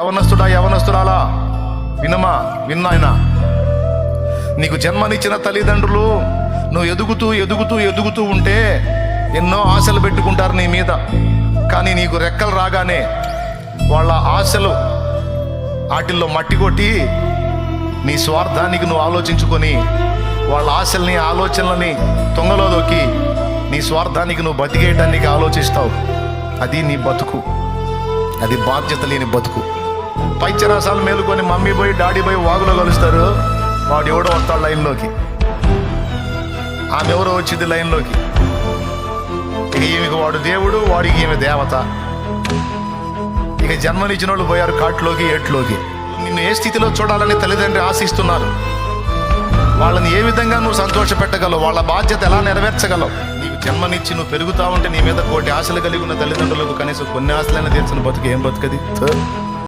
యవనస్తుడా యవనస్తురాలా? వినమా విన్నాయన? నీకు జన్మనిచ్చిన తల్లిదండ్రులు నువ్వు ఎదుగుతూ ఎదుగుతూ ఎదుగుతూ ఉంటే ఎన్నో ఆశలు పెట్టుకుంటారు నీ మీద. కానీ నీకు రెక్కలు రాగానే వాళ్ళ ఆశలు వాటిల్లో మట్టి కొట్టి నీ స్వార్థానికి నువ్వు ఆలోచించుకొని వాళ్ళ ఆశల్ని ఆలోచనలని తొంగలో దొక్కి నీ స్వార్థానికి నువ్వు బతికేయటానికి ఆలోచిస్తావు. అది నీ బతుకు. అది బాధ్యత లేని బతుకు. పైచరాసాలు మేలుకొని మమ్మీ పోయి డాడీ పోయి వాగులో కలుస్తారు. వాడు ఎవడో వస్తాడు లైన్లోకి. ఆమె ఎవరో వచ్చింది లైన్లోకి. ఈమెకు ఈమెకి వాడు దేవుడు వాడికి ఈమె దేవత. ఇక జన్మనిచ్చిన వాళ్ళు పోయారు కాట్లోకి ఏట్లోకి. నిన్ను ఏ స్థితిలో చూడాలని తల్లిదండ్రి ఆశిస్తున్నారు. వాళ్ళని ఏ విధంగా నువ్వు సంతోష పెట్టగలవు వాళ్ళ బాధ్యత ఎలా నెరవేర్చగలవు? నీకు జన్మనిచ్చి నువ్వు పెరుగుతా ఉంటే నీ మీద కోటి ఆశలు కలిగి ఉన్న తల్లిదండ్రులకు కనీసం కొన్ని ఆశలైనా తీర్చిన బతుకు ఏం బతుకది?